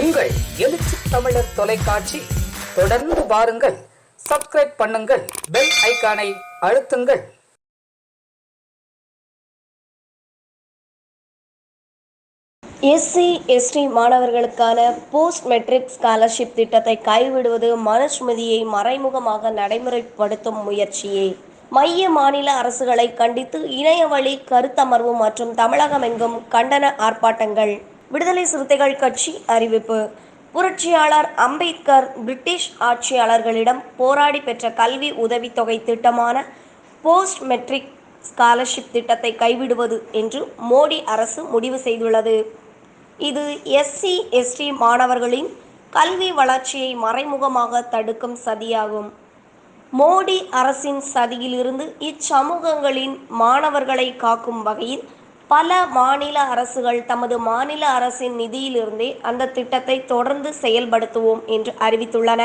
உங்கள் எழுச்சி தமிழர் தொலைக்காட்சி தொடர்ந்து பாருங்கள் சப்ஸ்கிரைப் பண்ணுங்கள். பெல் ஐகானை அழுத்துங்கள். எஸ்சி எஸ்டி மாணவர்களுக்கான போஸ்ட் மெட்ரிக் ஸ்காலர்ஷிப் திட்டத்தை கைவிடுவது மனுஸ்மிருதியை மறைமுகமாக நடைமுறைப்படுத்தும் முயற்சியே. மைய மாநில அரசுகளை கண்டித்து இணைய வழி கருத்தமர்வு மற்றும் தமிழகமெங்கும் கண்டன ஆர்ப்பாட்டங்கள். விடுதலை சிறுத்தைகள் கட்சி அறிவிப்பு. புரட்சியாளர் அம்பேத்கர் பிரிட்டிஷ் ஆட்சியாளர்களிடம் போராடி பெற்ற கல்வி உதவித்தொகை திட்டமான போஸ்ட் மெட்ரிக் ஸ்காலர்ஷிப் திட்டத்தை கைவிடுவது என்று மோடி அரசு முடிவு செய்துள்ளது. இது எஸ்சி எஸ்டி மாணவர்களின் கல்வி வளர்ச்சியை மறைமுகமாக தடுக்கும் சதியாகும். மோடி அரசின் சதியிலிருந்து இச்சமூகங்களின் மாணவர்களை காக்கும் வகையில் பல மாநில அரசுகள் தமது மாநில அரசின் நிதியிலிருந்தே அந்த திட்டத்தை தொடர்ந்து செயல்படுத்துவோம் என்று அறிவித்துள்ளன.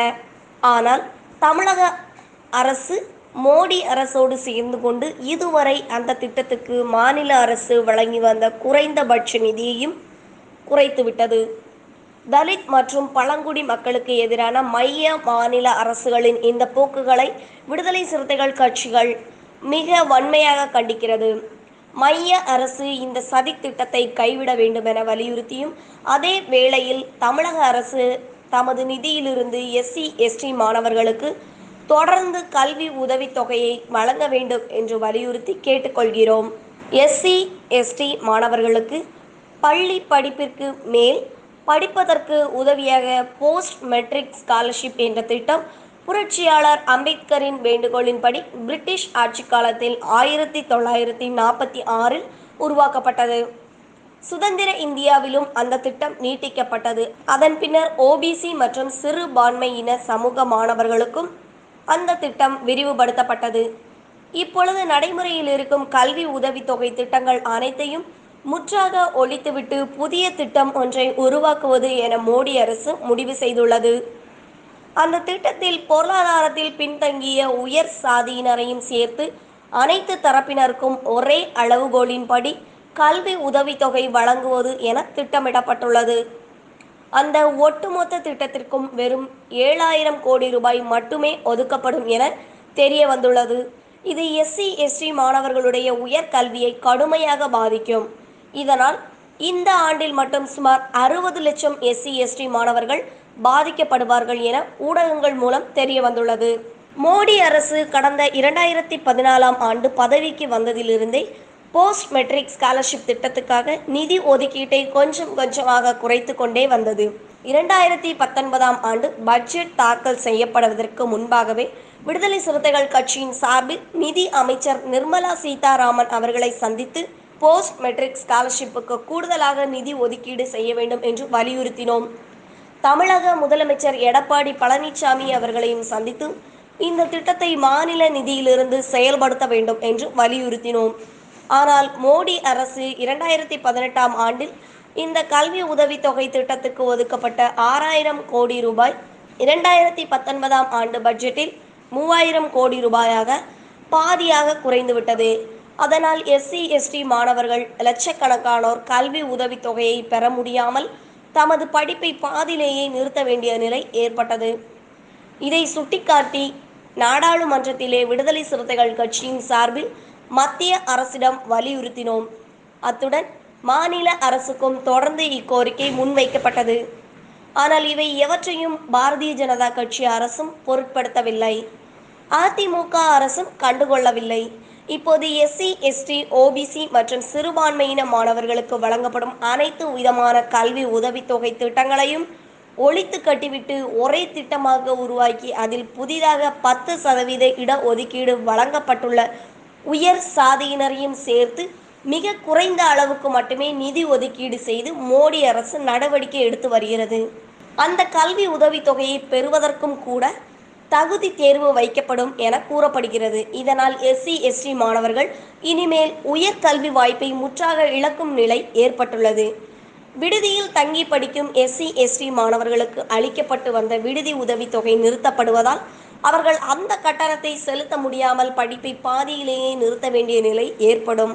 ஆனால் தமிழக அரசு மோடி அரசோடு சேர்ந்து கொண்டு இதுவரை அந்த திட்டத்துக்கு மாநில அரசு வழங்கி வந்த குறைந்தபட்ச நிதியையும் குறைத்துவிட்டது தலித் மற்றும் பழங்குடி மக்களுக்கு எதிரான மைய மாநில அரசுகளின் இந்த போக்குகளை விடுதலை சிறுத்தைகள் கட்சிகள் மிக வன்மையாக கண்டிக்கிறது. மைய அரசு இந்த சதி திட்டத்தை கைவிட வேண்டும் என வலியுறுத்தியும் அதே வேளையில் தமிழக அரசு தமது நிதியிலிருந்து எஸ்சி எஸ்டி மாணவர்களுக்கு தொடர்ந்து கல்வி உதவித்தொகையை வழங்க வேண்டும் என்று வலியுறுத்தி கேட்டுக்கொள்கிறோம். எஸ்சி எஸ்டி மாணவர்களுக்கு பள்ளி படிப்பிற்கு மேல் படிப்பதற்கு உதவியாக போஸ்ட் மெட்ரிக் ஸ்காலர்ஷிப் என்ற திட்டம் புரட்சியாளர் அம்பேத்கரின் வேண்டுகோளின்படி பிரிட்டிஷ் ஆட்சி காலத்தில் ஆயிரத்தி தொள்ளாயிரத்தி நாற்பத்தி ஆறில் உருவாக்கப்பட்டது. சுதந்திர இந்தியாவிலும் அந்த திட்டம் நீட்டிக்கப்பட்டது. அதன் பின்னர் ஓபிசி மற்றும் சிறுபான்மையின சமூக மாணவர்களுக்கும் அந்த திட்டம் விரிவுபடுத்தப்பட்டது. இப்பொழுது நடைமுறையில் இருக்கும் கல்வி உதவித்தொகை திட்டங்கள் அனைத்தையும் முற்றாக ஒழித்துவிட்டு புதிய திட்டம் ஒன்றை உருவாக்குவது என மோடி அரசு முடிவு செய்துள்ளது. அந்த திட்டத்தில் பொருளாதாரத்தில் பின்தங்கிய உயர் சாதியினரையும் சேர்த்து அனைத்து தரப்பினருக்கும் ஒரே அளவுகோலின்படி கல்வி உதவித்தொகை வழங்குவது என திட்டமிடப்பட்டுள்ளது. அந்த ஒட்டுமொத்த திட்டத்திற்கும் வெறும் ஏழாயிரம் கோடி ரூபாய் மட்டுமே ஒதுக்கப்படும் என தெரிய வந்துள்ளது. இது எஸ்சி எஸ்டி மாணவர்களுடைய உயர்கல்வியை கடுமையாக பாதிக்கும். இதனால் இந்த ஆண்டில் மட்டும் சுமார் அறுபது லட்சம் எஸ்சி எஸ்டி மாணவர்கள் பாதிக்கப்படுவார்கள் என ஊடகங்கள் மூலம் தெரிய வந்துள்ளது மோடி அரசு கடந்த இரண்டாயிரத்தி பதினாலாம் ஆண்டு பதவிக்கு வந்ததிலிருந்தே போஸ்ட் மெட்ரிக் ஸ்காலர்ஷிப் திட்டத்துக்காக நிதி ஒதுக்கீட்டை கொஞ்சம் கொஞ்சமாக குறைத்து கொண்டே வந்தது. இரண்டாயிரத்தி பத்தொன்பதாம் ஆண்டு பட்ஜெட் தாக்கல் செய்யப்படுவதற்கு முன்பாகவே விடுதலை சிறுத்தைகள் கட்சியின் சார்பில் நிதி அமைச்சர் நிர்மலா சீதாராமன் அவர்களை சந்தித்து போஸ்ட் மெட்ரிக் ஸ்காலர்ஷிப்புக்கு கூடுதலாக நிதி ஒதுக்கீடு செய்ய வேண்டும் என்று வலியுறுத்தினோம். தமிழக முதலமைச்சர் எடப்பாடி பழனிசாமி அவர்களையும் சந்தித்து இந்த திட்டத்தை மாநில நிதியிலிருந்து செயல்படுத்த வேண்டும் என்று வலியுறுத்தினோம். ஆனால் மோடி அரசு இரண்டாயிரத்தி பதினெட்டாம் ஆண்டில் இந்த கல்வி உதவித்தொகை திட்டத்துக்கு ஒதுக்கப்பட்ட ஆறாயிரம் கோடி ரூபாய் இரண்டாயிரத்தி பத்தொன்பதாம் ஆண்டு பட்ஜெட்டில் மூவாயிரம் கோடி ரூபாயாக பாதியாக குறைந்துவிட்டது. அதனால் எஸ்சி எஸ்டி மாணவர்கள் லட்சக்கணக்கானோர் கல்வி உதவித்தொகையை பெற முடியாமல் தமது படிப்பை பாதியிலேயே நிறுத்த வேண்டிய நிலை ஏற்பட்டது. இதை சுட்டிக்காட்டி நாடாளுமன்றத்திலே விடுதலை சிறுத்தைகள் கட்சியின் சார்பில் மத்திய அரசிடம் வலியுறுத்தினோம். அத்துடன் மாநில அரசுக்கும் தொடர்ந்து இக்கோரிக்கை முன்வைக்கப்பட்டது. ஆனால் இவை எவற்றையும் பாரதிய ஜனதா கட்சி அரசும் பொருட்படுத்தவில்லை. அதிமுக அரசும் கண்டுகொள்ளவில்லை. இப்போது எஸ்சி எஸ்டி ஓபிசி மற்றும் சிறுபான்மையின மாணவர்களுக்கு வழங்கப்படும் அனைத்து விதமான கல்வி உதவித்தொகை திட்டங்களையும் ஒழித்து கட்டிவிட்டு ஒரே திட்டமாக உருவாக்கி அதில் புதிதாக பத்து சதவீத இட ஒதுக்கீடு வழங்கப்பட்டுள்ள உயர் சாதியினரையும் சேர்த்து மிக குறைந்த அளவுக்கு மட்டுமே நிதி ஒதுக்கீடு செய்து மோடி அரசு நடவடிக்கை எடுத்து வருகிறது. அந்த கல்வி உதவித்தொகையை பெறுவதற்கும் கூட தகுதி தேர்வு வைக்கப்படும் என கூறப்படுகிறது. இதனால் எஸ்சி எஸ்டி மாணவர்கள் இனிமேல் உயர்கல்வி வாய்ப்பை முற்றாக இழக்கும் நிலை ஏற்பட்டுள்ளது. விடுதியில் தங்கி படிக்கும் எஸ்சி எஸ்டி மாணவர்களுக்கு அளிக்கப்பட்டு வந்த விடுதி உதவித்தொகை நிறுத்தப்படுவதால் அவர்கள் அந்த கட்டணத்தை செலுத்த முடியாமல் படிப்பை பாதியிலேயே நிறுத்த வேண்டிய நிலை ஏற்படும்.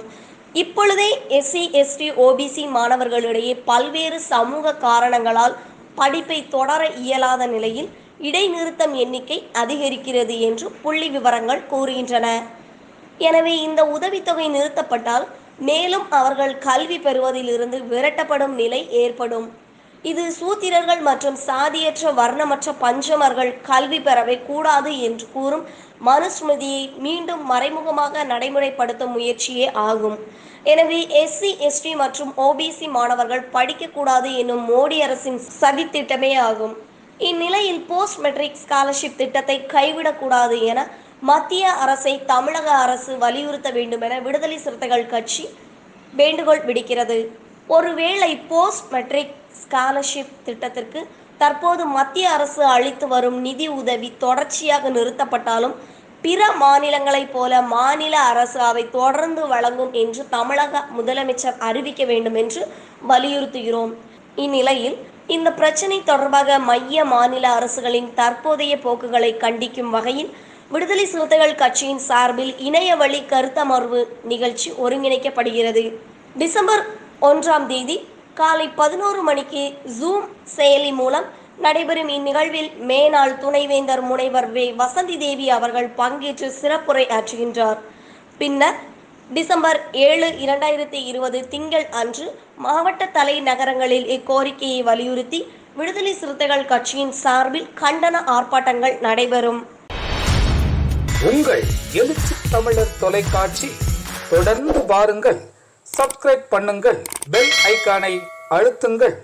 இப்பொழுதே எஸ்சி எஸ்டி ஓபிசி மாணவர்களிடையே பல்வேறு சமூக காரணங்களால் படிப்பை தொடர இயலாத நிலையில் இடைநிறுத்தம் எண்ணிக்கை அதிகரிக்கிறது என்று புள்ளி விவரங்கள் கூறுகின்றன. எனவே இந்த உதவித்தொகை நிறுத்தப்பட்டால் மேலும் அவர்கள் கல்வி பெறுவதிலிருந்து விரட்டப்படும் நிலை ஏற்படும். இது சூத்திரர்கள் மற்றும் சாதியற்ற வர்ணமற்ற பஞ்சமர்கள் கல்வி பெறவே கூடாது என்று கூறும் மனுஸ்மிருதியை மீண்டும் மறைமுகமாக நடைமுறைப்படுத்தும் முயற்சியே ஆகும். எனவே எஸ்சி எஸ்டி மற்றும் ஓபிசி மாணவர்கள் படிக்கக்கூடாது என்னும் மோடி அரசின் சதித்திட்டமே ஆகும். இந்நிலையில் போஸ்ட் மெட்ரிக் ஸ்காலர்ஷிப் திட்டத்தை கைவிடக்கூடாது என மத்திய அரசை தமிழக அரசு வலியுறுத்த வேண்டும் என விடுதலை சிறுத்தைகள் கட்சி வேண்டுகோள் விடுக்கிறது. ஒருவேளை போஸ்ட் மெட்ரிக் ஸ்காலர்ஷிப் திட்டத்திற்கு தற்போது மத்திய அரசு அளித்து வரும் நிதி உதவி தொடர்ச்சியாக நிறுத்தப்பட்டாலும் பிற மாநிலங்களைப் போல மாநில அரசு அவை தொடர்ந்து வழங்கும் என்று தமிழக முதலமைச்சர் அறிவிக்க வேண்டும் என்று வலியுறுத்துகிறோம். இந்நிலையில் இந்த பிரச்சினை தொடர்பாக மைய மாநில அரசுகளின் தற்போதைய போக்குகளை கண்டிக்கும் வகையில் விடுதலை சிறுத்தைகள் கட்சியின் சார்பில் இணையவழி கருத்தமர்வு நிகழ்ச்சி ஒருங்கிணைக்கப்படுகிறது. டிசம்பர் ஒன்றாம் தேதி காலை பதினோரு மணிக்கு ஜூம் செயலி மூலம் நடைபெறும் இந்நிகழ்வில் மேனாள் துணைவேந்தர் முனைவர் வே. வசந்தி தேவி அவர்கள் பங்கேற்று சிறப்புரை ஆற்றுகின்றார். பின்னர் டிசம்பர் ஏழு இரண்டாயிரத்தி இருபது திங்கள் அன்று மாவட்ட தலைநகரங்களில் இக்கோரிக்கையை வலியுறுத்தி விடுதலை சிறுத்தைகள் கட்சியின் சார்பில் கண்டன ஆர்ப்பாட்டங்கள் நடைபெறும். உங்கள் எழுச்சி தமிழர் தொலைக்காட்சி தொடர்ந்து பாருங்கள் சப்ஸ்கிரைப் பண்ணுங்கள் பெல் ஐக்கானை அழுத்துங்கள்.